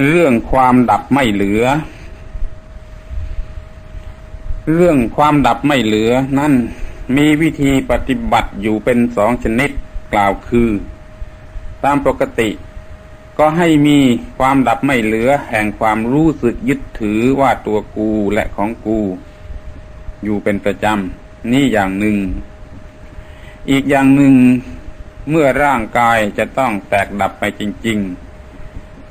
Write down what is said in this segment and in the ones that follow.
เรื่องความดับไม่เหลือ เรื่องความดับไม่เหลือ นั่นมีวิธีปฏิบัติอยู่เป็นสองชนิดกล่าวคือ ตามปกติ ก็ให้มีความดับไม่เหลือ แห่งความรู้สึกยึดถือว่าตัวกูและของกู อยู่เป็นประจำนี่อย่างหนึ่ง อีกอย่างหนึ่งเมื่อร่างกายจะต้องแตกดับไปจริง ๆ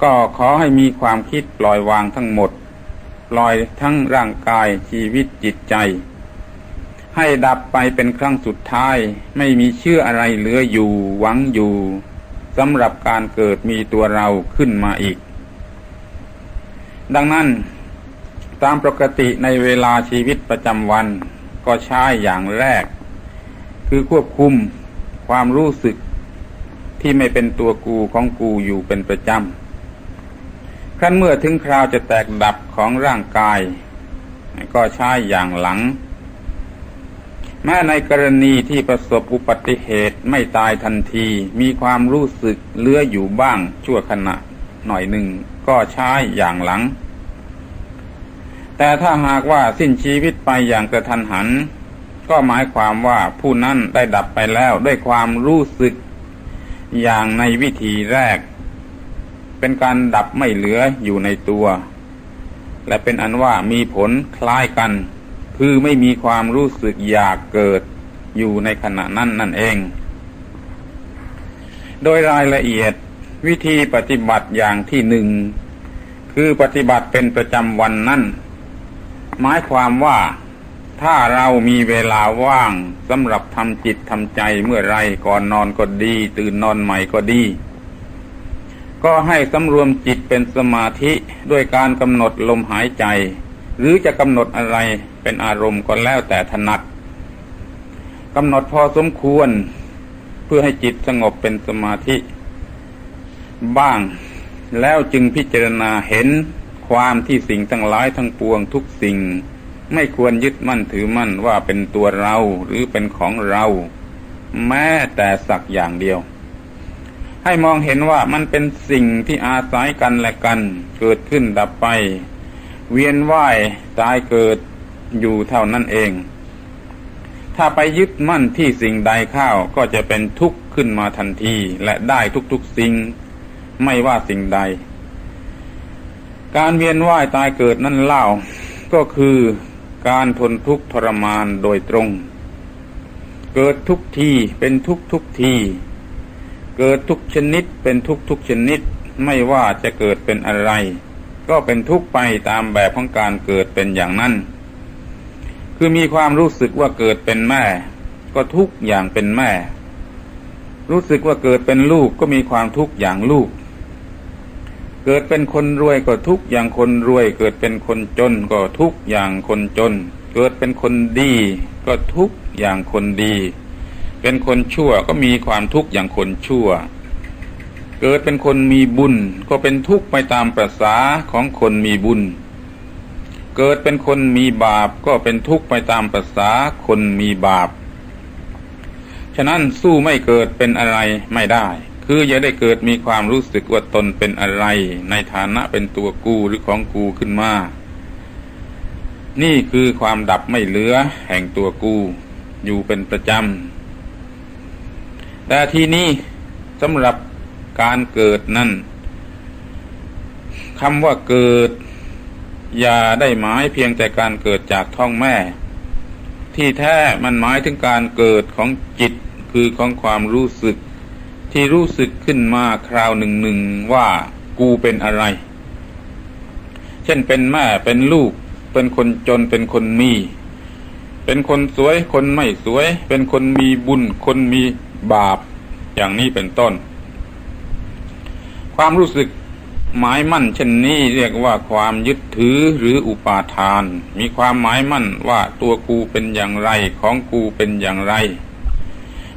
ก็ขอให้มีความคิดปล่อยวางทั้งหมด ปล่อยทั้งร่างกายชีวิตจิตใจ ให้ดับไปเป็นครั้งสุดท้าย ไม่มีเชื่ออะไรเหลืออยู่หวังอยู่สำหรับการเกิดมีตัวเราขึ้นมาอีก ดังนั้น ตามปกติในเวลาชีวิตประจำวันก็ใช้อย่างแรก คือควบคุมความรู้สึกที่ไม่เป็นตัวกูของกูอยู่เป็นประจำ ขั้นเมื่อถึงคราวจะแตกดับของร่างกาย ก็ใช้อย่างหลัง แม้ในกรณีที่ประสบอุบัติเหตุไม่ตายทันที มีความรู้สึกเลืออยู่บ้างชั่วขณะหน่อยหนึ่ง ก็ใช้อย่างหลัง แต่ถ้าหากว่าสิ้นชีวิตไปอย่างกระทันหัน ก็หมายความว่าผู้นั้นได้ดับไปแล้วด้วยความรู้สึกอย่างในวิธีแรก เป็นการดับไม่เหลืออยู่ในตัว และเป็นอันว่ามีผลคล้ายกัน คือไม่มีความรู้สึกอยากเกิดอยู่ในขณะนั้นนั่นเอง โดยรายละเอียดวิธีปฏิบัติอย่างที่หนึ่ง คือปฏิบัติเป็นประจำวันนั่นหมายความว่าถ้าเรามีเวลาว่างสำหรับทำจิตทำใจเมื่อไรก่อนนอนก็ดี ตื่นนอนใหม่ก็ดี ก็ให้สำรวมจิตเป็นสมาธิด้วยการกำหนดลมหายใจ หรือจะกำหนดอะไรเป็นอารมณ์ก็แล้วแต่ถนัดกำหนดพอสมควร เพื่อให้จิตสงบเป็นสมาธิ บ้างแล้วจึงพิจารณาเห็นความที่สิ่งทั้งหลายทั้งปวงทุกสิ่ง ไม่ควรยึดมั่นถือมั่นว่าเป็นตัวเราหรือเป็นของเรา แม้แต่สักอย่างเดียว ให้มองเห็นว่ามันเป็นสิ่งที่อาศัยกันและกัน เกิดขึ้นดับไป เวียนว่ายตายเกิดอยู่เท่านั้นเอง ถ้าไปยึดมั่นที่สิ่งใดข้าวก็จะเป็นทุกข์ขึ้นมาทันทีและได้ทุกๆสิ่ง ไม่ว่าสิ่งใด การเวียนว่ายตายเกิดนั่นเล่า ก็คือการทนทุกข์ทรมานโดยตรง เกิดทุกทีเป็นทุกทุกที เกิดทุกชนิดเป็นทุกทุกชนิด ไม่ว่าจะเกิดเป็นอะไร ก็เป็นทุกไปตามแบบของการเกิดเป็นอย่างนั้น คือมีความรู้สึกว่าเกิดเป็นแม่ ก็ทุกอย่างเป็นแม่ รู้สึกว่าเกิดเป็นลูกก็มีความทุกอย่างลูก เกิดเป็นคนรวยก็ทุกอย่างคนรวย เกิดเป็นคนจนก็ทุกอย่างคนจน เกิดเป็นคนดี ก็ทุกอย่างคนดี เป็นคนชั่วก็มีความทุกข์อย่างคนชั่ว เกิดเป็นคนมีบุญ ก็เป็นทุกข์ไปตามประษาของคนมีบุญ เกิดเป็นคนมีบาปก็เป็นทุกข์ไปตามประษาคนมีบาป ฉะนั้นสู้ไม่เกิดเป็นอะไรไม่ได้ คืออย่าได้เกิดมีความรู้สึกว่าตนเป็นอะไร ในฐานะเป็นตัวกูหรือของกูขึ้นมานี่คือความดับไม่เหลือแห่งตัวกู อยู่เป็นประจำ แต่ทีนี้สำหรับการเกิดนั่นคำว่าเกิด อย่าได้หมายเพียงแต่การเกิดจากท้องแม่ ที่แท้มันหมายถึงการเกิดของจิตคือของความรู้สึก ที่รู้สึกขึ้นมาคราวหนึ่งหนึ่งว่ากูเป็นอะไร เช่นเป็นแม่เป็นลูก เป็นคนจนเป็นคนมี เป็นคนสวยคนไม่สวย เป็นคนมีบุญคนมี บาปอย่างนี้เป็นต้น ความรู้สึกหมายมั่นเช่นนี้เรียกว่าความยึดถือหรืออุปาทาน มีความหมายมั่นว่าตัวกูเป็นอย่างไรของกูเป็นอย่างไร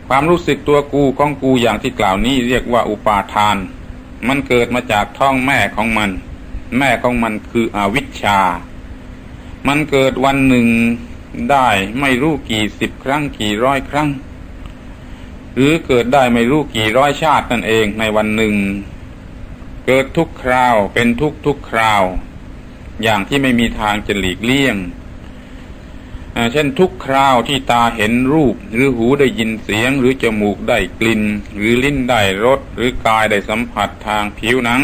ความรู้สึกตัวกูของกูอย่างที่กล่าวนี้เรียกว่าอุปาทาน มันเกิดมาจากท้องแม่ของมัน แม่ของมันคืออวิชชา มันเกิดวันหนึ่งได้ไม่รู้กี่สิบครั้งกี่ร้อยครั้ง หรือเกิดได้ไม่รู้กี่ร้อยชาตินั่นเองในวันหนึ่ง เกิดทุกคราวเป็นทุกทุกคราว อย่างที่ไม่มีทางจะหลีกเลี่ยงเช่นทุกคราวที่ตาเห็นรูป หรือหูได้ยินเสียง หรือจมูกได้กลิ่น หรือลิ้นได้รสหรือกายได้สัมผัสทางผิวหนัง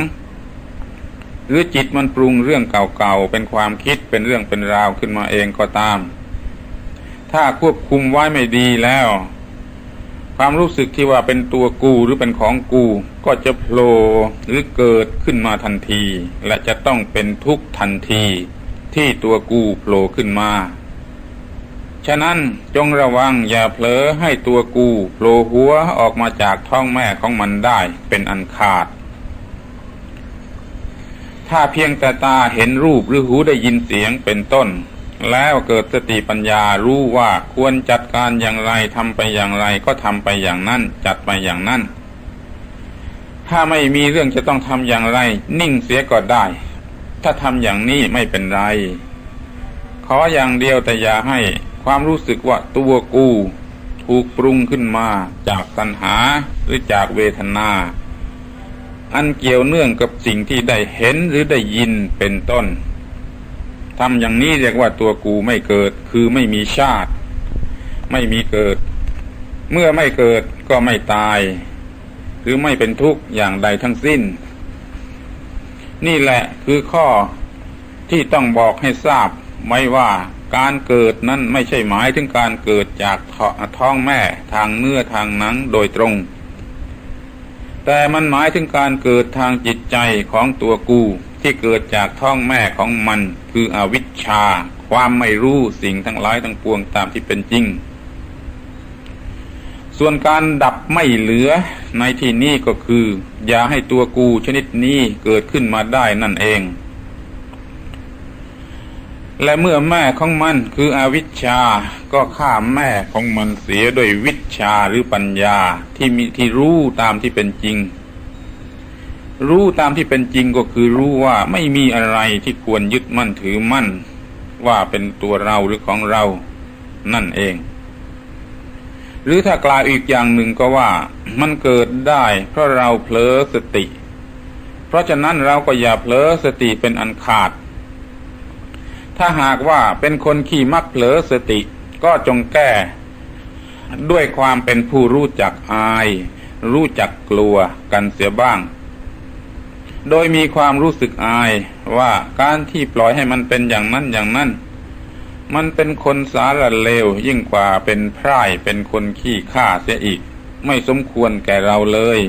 หรือจิตมันปรุงเรื่องเก่าๆเป็นความคิดเป็นเรื่องเป็นราวขึ้นมาเองก็ตาม ถ้าควบคุมไว้ไม่ดีแล้ว ความรู้สึกที่ว่าเป็นตัวกูหรือเป็นของกู ก็จะโผล่หรือเกิดขึ้นมาทันที และจะต้องเป็นทุกทันที ที่ตัวกูโผล่ขึ้นมา ฉะนั้นจงระวังอย่าเผลอให้ตัวกูโผล่หัวออกมาจากท้องแม่ของมันได้เป็นอันขาด ถ้าเพียงแต่ตาเห็นรูปหรือหูได้ยินเสียงเป็นต้น แล้วเกิดสติปัญญารู้ว่าควรจัดการอย่างไรทำไปอย่างไรก็ทำไปอย่างนั้น จัดไปอย่างนั้น ถ้าไม่มีเรื่องจะต้องทำอย่างไร นิ่งเสียก็ได้ ถ้าทำอย่างนี้ไม่เป็นไร ขออย่างเดียวแต่อย่าให้ความรู้สึกว่าตัวกูถูกปรุงขึ้นมาจากตัณหาหรือจากเวทนา อันเกี่ยวเนื่องกับสิ่งที่ได้เห็นหรือได้ยินเป็นต้น ทำอย่างนี้เรียกว่าตัวกูไม่เกิด คือไม่มีชาติ ไม่มีเกิด เมื่อไม่เกิดก็ไม่ตาย หรือไม่เป็นทุกข์อย่างใดทั้งสิ้น นี่แหละคือข้อที่ต้องบอกให้ทราบไว้ว่าการเกิดนั้นไม่ใช่หมายถึงการเกิดจากท้องแม่ทางเนื้อทางหนังโดยตรง แต่มันหมายถึงการเกิดทางจิตใจของตัวกู ที่เกิดจากท้องแม่ของมันคืออวิชชา ความไม่รู้สิ่งทั้งหลายทั้งปวงตามที่เป็นจริง ส่วนการดับไม่เหลือในที่นี้ก็คือ อย่าให้ตัวกูชนิดนี้เกิดขึ้นมาได้นั่นเอง และเมื่อแม่ของมันคืออวิชชา ก็ฆ่าแม่ของมันเสียด้วยวิชาหรือปัญญาที่มีที่รู้ตามที่เป็นจริง รู้ตามที่เป็นจริงก็คือรู้ว่าไม่มีอะไรที่ควรยึดมั่นถือมั่น ว่าเป็นตัวเราหรือของเรานั่นเอง หรือถ้ากล่าวอีกอย่างหนึ่งก็ว่ามันเกิดได้เพราะเราเผลอสติ เพราะฉะนั้นเราก็อย่าเผลอสติเป็นอันขาด ถ้าหากว่าเป็นคนขี้มักเผลอสติก็จงแก้ด้วยความเป็นผู้รู้จักอาย รู้จักกลัวกันเสียบ้าง โดยมีความรู้สึกอายว่าการที่ปล่อยให้มันเป็นอย่างนั้นอย่างนั้น มันเป็นคนสารเลวยิ่งกว่าเป็นพร่ายเป็นคนขี้ข้าเสียอีก ไม่สมควรแก่เราเลย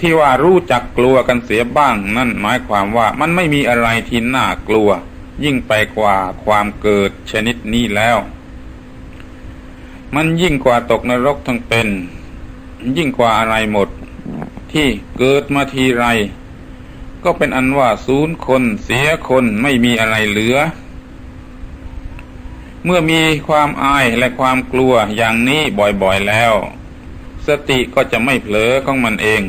ที่ว่ารู้จักกลัวกันเสียบ้าง นั่นหมายความว่ามันไม่มีอะไรที่น่ากลัว ยิ่งไปกว่าความเกิดชนิดนี้แล้ว มันยิ่งกว่าตกนรกทั้งเป็น ยิ่งกว่าอะไรหมด ที่เกิดมาทีไร ก็เป็นอันว่าศูนย์คนเสียคนไม่มีอะไรเหลือ เมื่อมีความอายและความกลัวอย่างนี้บ่อยๆแล้ว สติก็จะไม่เผลอของมันเอง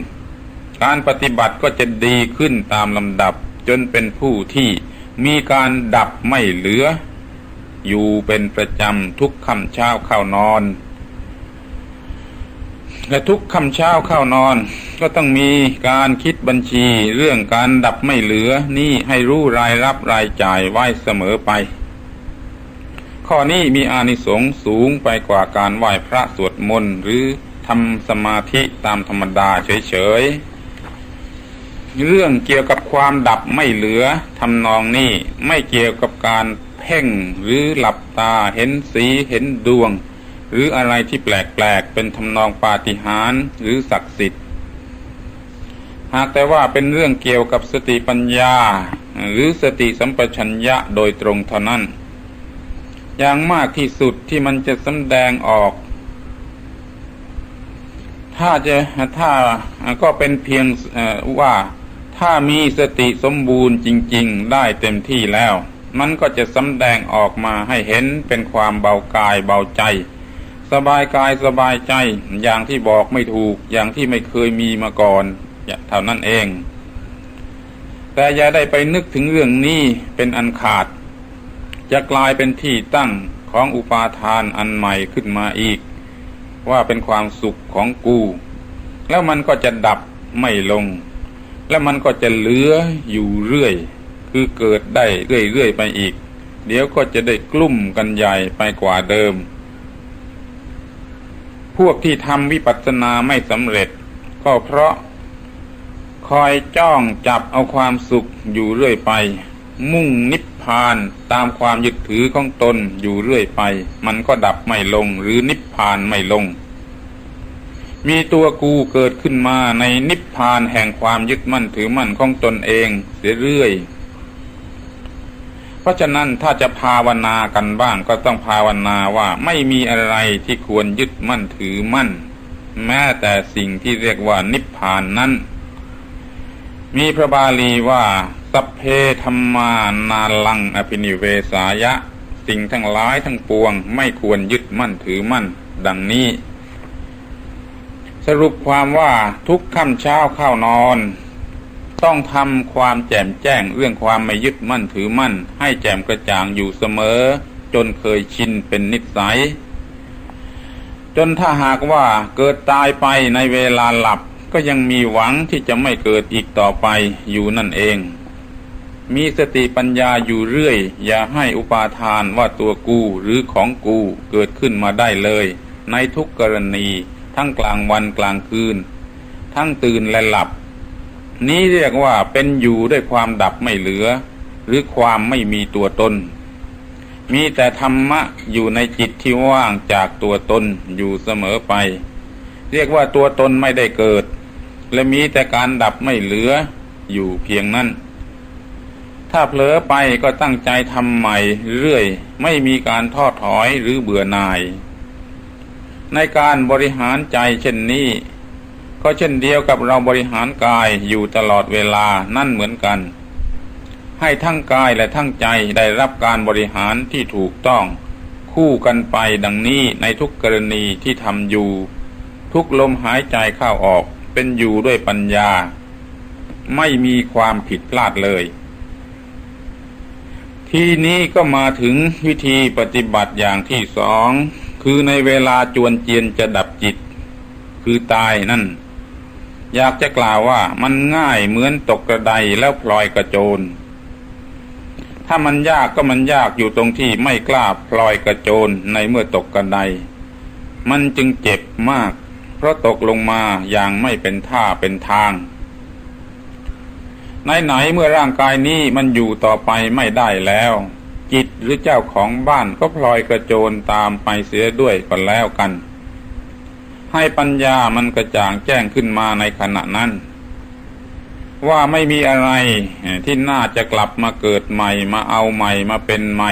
การปฏิบัติก็จะดีขึ้นตามลำดับจนเป็นผู้ที่มีการดับไม่เหลือ อยู่เป็นประจำทุกค่ำเช้าเข้านอน และทุกค่ำเช้าเข้านอน ก็ต้องมีการคิดบัญชีเรื่องการดับไม่เหลือนี่ให้รู้รายรับรายจ่ายไว้เสมอไป ข้อนี้มีอานิสงส์สูงไปกว่าการไหว้พระสวดมนต์หรือทำสมาธิตามธรรมดาเฉยๆ เรื่องเกี่ยวกับความดับไม่เหลือทำนองนี้ไม่เกี่ยวกับการเพ่งหรือหลับตาเห็นสีเห็นดวง หรืออะไรที่แปลกๆ เป็นทำนองปาฏิหาริย์หรือศักดิ์สิทธิ์ หากแต่ว่าเป็นเรื่องเกี่ยวกับสติปัญญา หรือสติสัมปชัญญะโดยตรงเท่านั้น อย่างมากที่สุดที่มันจะสำแดงออก ถ้าจะถ้าก็เป็นเพียงว่าถ้ามีสติสมบูรณ์จริง ๆ ได้เต็มที่แล้ว มันก็จะสำแดงออกมาให้เห็นเป็นความเบากายเบาใจ สบายกายสบายใจ อย่างที่บอกไม่ถูกอย่างที่ไม่เคยมีมาก่อน เท่านั้นเอง แต่อย่าได้ไปนึกถึงเรื่องนี้เป็นอันขาด จะกลายเป็นที่ตั้งของอุปาทานอันใหม่ขึ้นมาอีก ว่าเป็นความสุขของกู แล้วมันก็จะดับไม่ลง และมันก็จะเหลืออยู่เรื่อย คือเกิดได้เรื่อยๆไปอีก เดี๋ยวก็จะได้กลุ่มกันใหญ่ไปกว่าเดิม พวกที่ทำวิปัสสนาไม่สำเร็จ ก็เพราะ คอยจ้องจับเอาความสุขอยู่เรื่อยไป มุ่งนิพพานตามความยึดถือของตนอยู่เรื่อยไป มันก็ดับไม่ลงหรือนิพพานไม่ลง มีตัวกูเกิดขึ้นมาในนิพพานแห่งความยึดมั่นถือมั่นของตนเองเสียเรื่อยเพราะฉะนั้นถ้าจะภาวนากันบ้างก็ต้องภาวนาว่าไม่มีอะไรที่ควรยึดมั่นถือมั่น แม้แต่สิ่งที่เรียกว่านิพพานนั้น มีพระบาลีว่าสัพเพธรรมานาลังอภินิเวสายะ สิ่งทั้งหลายทั้งปวง ไม่ควรยึดมั่นถือมั่น ดังนี้ สรุปความว่าทุกค่ำเช้าเข้านอน ต้องทำความแจ่มแจ้งเรื่องความไม่ยึดมั่นถือมั่น ให้แจ่มกระจ่างอยู่เสมอ จนเคยชินเป็นนิสัย จนถ้าหากว่าเกิดตายไปในเวลาหลับ ก็ยังมีหวังที่จะไม่เกิดอีกต่อไปอยู่นั่นเอง มีสติปัญญาอยู่เรื่อย อย่าให้อุปาทานว่าตัวกูหรือของกูเกิดขึ้นมาได้เลย ในทุกกรณี ทั้งกลางวันกลางคืน ทั้งตื่นและหลับ นี้เรียกว่าเป็นอยู่ด้วยความดับไม่เหลือ หรือความไม่มีตัวตนมีแต่ธรรมะอยู่ในจิตที่ว่างจากตัวตนอยู่เสมอไป เรียกว่าตัวตนไม่ได้เกิด และมีแต่การดับไม่เหลืออยู่เพียงนั้น ถ้าเผลอไปก็ตั้งใจทำใหม่เรื่อย ไม่มีการทอดถอยหรือเบื่อหน่าย ในการบริหารใจเช่นนี้ ก็เช่นเดียวกับเราบริหารกายอยู่ตลอดเวลานั่นเหมือนกัน ให้ทั้งกายและทั้งใจได้รับการบริหารที่ถูกต้อง คู่กันไปดังนี้ในทุกกรณีที่ทำอยู่ ทุกลมหายใจเข้าออก เป็นอยู่ด้วยปัญญา ไม่มีความผิดพลาดเลย ทีนี้ก็มาถึงวิธีปฏิบัติอย่างที่สอง คือในเวลาจวนเจียนจะดับจิต คือตายนั่น อยากจะกล่าวว่ามันง่ายเหมือนตกกระไดแล้วพลอยกระโจน ถ้ามันยากก็มันยากอยู่ตรงที่ไม่กล้าพลอยกระโจนในเมื่อตกกระไดมันจึงเจ็บมาก ราะตกลงมาอย่างไม่เป็นท่าเป็นทางไหนๆเมื่อร่างกายนี้มันอยู่ต่อไปไม่ได้แล้ว จิตหรือเจ้าของบ้านก็พลอยกระโจนตามไปเสียด้วยก็แล้วกัน ให้ปัญญามันกระจ่างแจ้งขึ้นมาในขณะนั้น ว่าไม่มีอะไรที่น่าจะกลับมาเกิดใหม่มาเอาใหม่มาเป็นใหม่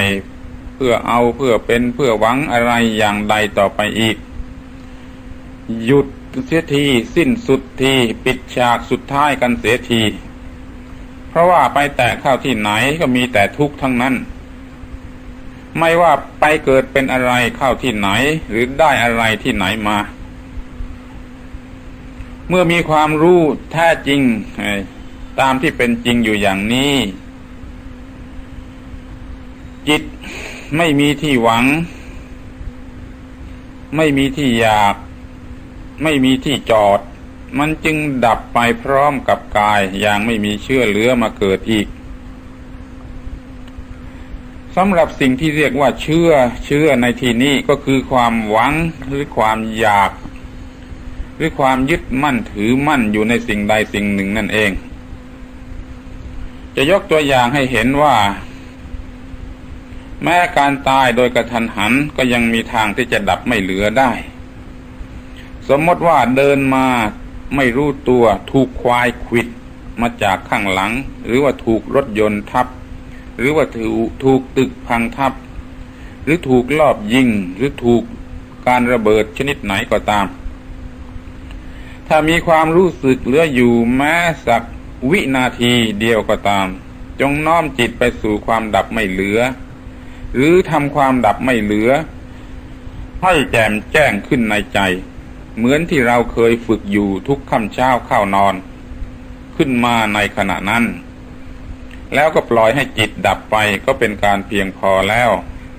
เพื่อเอาเพื่อเป็นเพื่อหวังอะไรอย่างใดต่อไปอีก หยุดเสียที สิ้นสุดที ปิดฉากสุดท้ายกันเสียที เพราะว่าไปแตะเข้าที่ไหนก็มีแต่ทุกข์ทั้งนั้น ไม่ว่าไปเกิดเป็นอะไรเข้าที่ไหน หรือได้อะไรที่ไหนมา เมื่อมีความรู้แท้จริง ตามที่เป็นจริงอยู่อย่างนี้ จิตไม่มีที่หวัง ไม่มีที่อยาก ไม่มีที่จอด มันจึงดับไปพร้อมกับกายอย่างไม่มีเชื่อเหลือมาเกิดอีกสำหรับสิ่งที่เรียกว่าเชื่อเชื่อในที่นี้ก็คือความหวังหรือความอยาก หรือความยึดมั่นถือมั่นอยู่ในสิ่งใดสิ่งหนึ่งนั่นเอง จะยกตัวอย่างให้เห็นว่า แม้การตายโดยกระทันหันก็ยังมีทางที่จะดับไม่เหลือได้ สมมติว่าเดินมาไม่รู้ตัวถูกควายขิดมาจากข้างหลัง หรือว่าถูกรถยนต์ทับ หรือว่าถูกถูกตึกพังทับ หรือถูกลอบยิงหรือถูกการระเบิดชนิดไหนก็ตาม ถ้ามีความรู้สึกเหลืออยู่แม้สักวินาทีเดียวก็ตาม จงน้อมจิตไปสู่ความดับไม่เหลือ หรือทำความดับไม่เหลือ ให้แจ่มแจ้งขึ้นในใจ เหมือนที่เราเคยฝึกอยู่ทุกค่ำเช้าเข้านอน ขึ้นมาในขณะนั้น แล้วก็ปล่อยให้จิตดับไปก็เป็นการเพียงพอแล้ว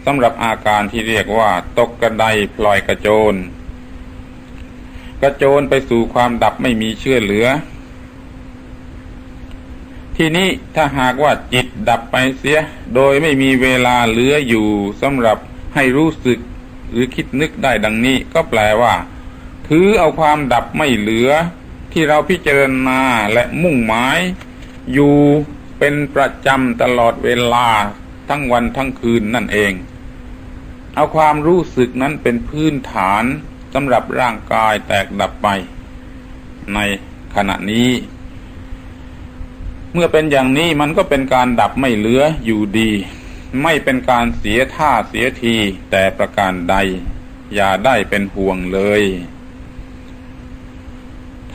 สำหรับอาการที่เรียกว่า ตกกระไดพลอยกระโจน กระโจนไปสู่ความดับไม่มีเชื่อเหลือ ทีนี้ถ้าหากว่าจิตดับไปเสีย โดยไม่มีเวลาเหลืออยู่สำหรับให้รู้สึกหรือคิดนึกได้ดังนี้ก็แปลว่า ถือเอาความดับไม่เหลือ ที่เราพิจารณาและมุ่งหมาย อยู่เป็นประจำตลอดเวลาทั้งวันทั้งคืนนั่นเอง เอาความรู้สึกนั้นเป็นพื้นฐานสำหรับร่างกายแตกดับไป ในขณะนี้ เมื่อเป็นอย่างนี้มันก็เป็นการดับไม่เหลืออยู่ดี ไม่เป็นการเสียท่าเสียทีแต่ประการใด อย่าได้เป็นห่วงเลย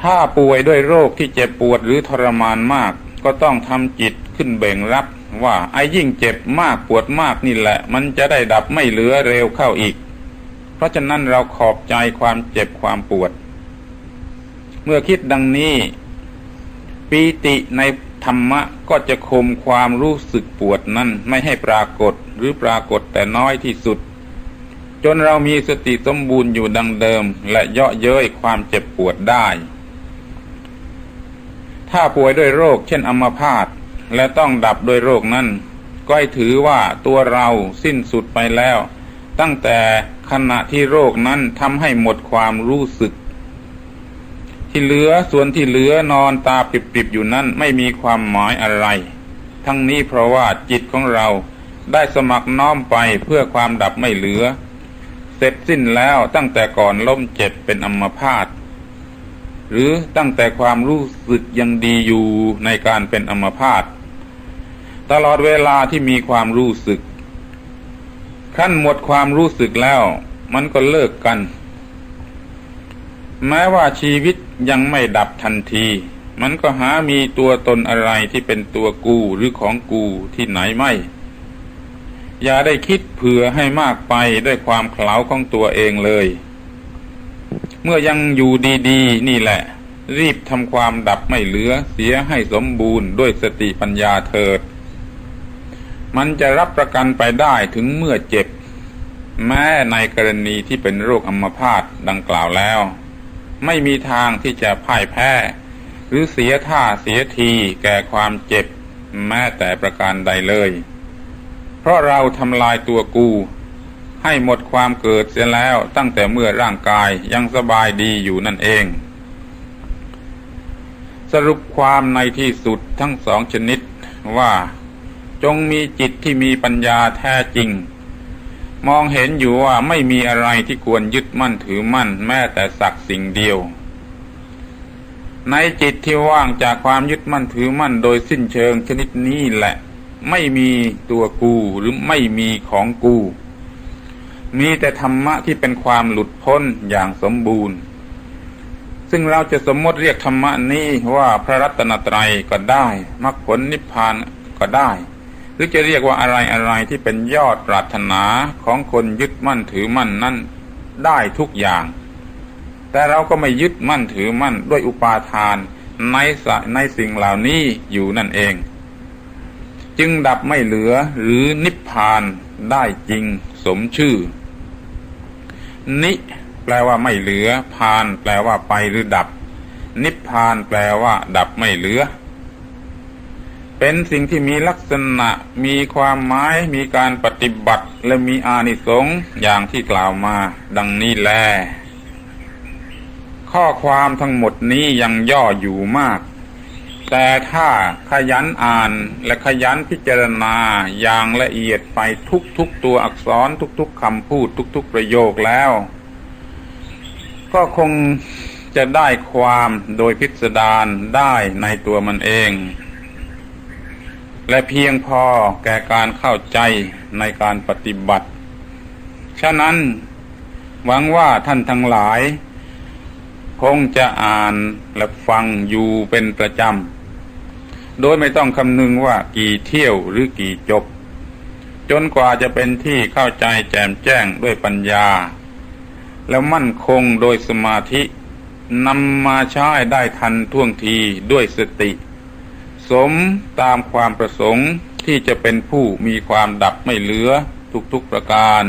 ถ้าป่วยด้วยโรคที่เจ็บปวดหรือทรมานมาก ก็ต้องทำจิตขึ้นเบ่งรับ ว่าไอ้ยิ่งเจ็บมากปวดมากนี่แหละ มันจะได้ดับไม่เหลือเร็วเข้าอีก เพราะฉะนั้นเราขอบใจความเจ็บความปวด เมื่อคิดดังนี้ปีติในธรรมะก็จะคมความรู้สึกปวดนั้นไม่ให้ปรากฏหรือปรากฏแต่น้อยที่สุด จนเรามีสติสมบูรณ์อยู่ดังเดิม และเยาะเย้ยความเจ็บปวดได้ ถ้าป่วยด้วยโรคเช่นอัมพาตและต้องดับโดยโรคนั้น ก็ให้ถือว่าตัวเราสิ้นสุดไปแล้ว ตั้งแต่ขณะที่โรคนั้นทำให้หมดความรู้สึก ที่เหลือส่วนที่เหลือนอนตาปิบๆอยู่นั้นไม่มีความหมายอะไร ทั้งนี้เพราะว่าจิตของเราได้สมัครน้อมไปเพื่อความดับไม่เหลือ เสร็จสิ้นแล้วตั้งแต่ก่อนล้มเจ็บเป็นอัมพาต หรือตั้งแต่ความรู้สึกยังดีอยู่ในการเป็นอัมพาตตลอดเวลาที่มีความรู้สึก ขั้นหมดความรู้สึกแล้ว มันก็เลิกกัน แม้ว่าชีวิตยังไม่ดับทันที มันก็หามีตัวตนอะไรที่เป็นตัวกูหรือของกูที่ไหนไม่ อย่าได้คิดเผื่อให้มากไปด้วยความเขลาของตัวเองเลย เมื่อยังอยู่ดีๆ นี่แหละ รีบทำความดับไม่เหลือเสียให้สมบูรณ์ด้วยสติปัญญาเถิด มันจะรับประกันไปได้ถึงเมื่อเจ็บ แม้ในกรณีที่เป็นโรคอัมพาตดังกล่าวแล้ว ไม่มีทางที่จะพ่ายแพ้ หรือเสียท่าเสียทีแก่ความเจ็บ แม้แต่ประการใดเลย เพราะเราทำลายตัวกู ให้หมดความเกิดเสียแล้วตั้งแต่เมื่อร่างกายยังสบายดีอยู่นั่นเอง สรุปความในที่สุดทั้งสองชนิดว่าจงมีจิตที่มีปัญญาแท้จริง มองเห็นอยู่ว่าไม่มีอะไรที่ควรยึดมั่นถือมั่นแม้แต่สักสิ่งเดียว ในจิตที่ว่างจากความยึดมั่นถือมั่นโดยสิ้นเชิงชนิดนี้แหละ ไม่มีตัวกูหรือไม่มีของกู มีแต่ธรรมะที่เป็นความหลุดพ้นอย่างสมบูรณ์ ซึ่งเราจะสมมติเรียกธรรมะนี้ว่าพระรัตนตรัยก็ได้มรรคผลนิพพานก็ได้ หรือจะเรียกว่าอะไรอะไรที่เป็นยอดปรารถนาของคนยึดมั่นถือมั่นนั่นได้ทุกอย่าง แต่เราก็ไม่ยึดมั่นถือมั่นด้วยอุปาทานในในสิ่งเหล่านี้อยู่นั่นเอง จึงดับไม่เหลือหรือนิพพานได้จริงสมชื่อ นิแปลว่าไม่เหลือ พาน แปลว่าไปหรือดับ นิพพานแปลว่า ดับไม่เหลือ เป็นสิ่งที่มีลักษณะ มีความหมาย มีการปฏิบัติ และมีอานิสงส์อย่างที่กล่าวมา ดังนี้แล ข้อความทั้งหมดนี้ยังย่ออยู่มาก แต่ถ้าขยันอ่านและขยันพิจารณาอย่างละเอียดไปทุกๆตัวอักษรทุกๆคำพูดทุกๆประโยคแล้ว ก็คงจะได้ความโดยพิสดารได้ในตัวมันเอง และเพียงพอแก่การเข้าใจในการปฏิบัติ ฉะนั้นหวังว่าท่านทั้งหลาย คงจะอ่านและฟังอยู่เป็นประจำ โดยไม่ต้องคำนึงว่ากี่เที่ยวหรือกี่จบ จนกว่าจะเป็นที่เข้าใจแจ่มแจ้งด้วยปัญญา แล้วมั่นคงโดยสมาธินำมาใช้ได้ทันท่วงทีด้วยสติ สมตามความประสงค์ที่จะเป็นผู้มีความดับไม่เหลือทุกๆประการ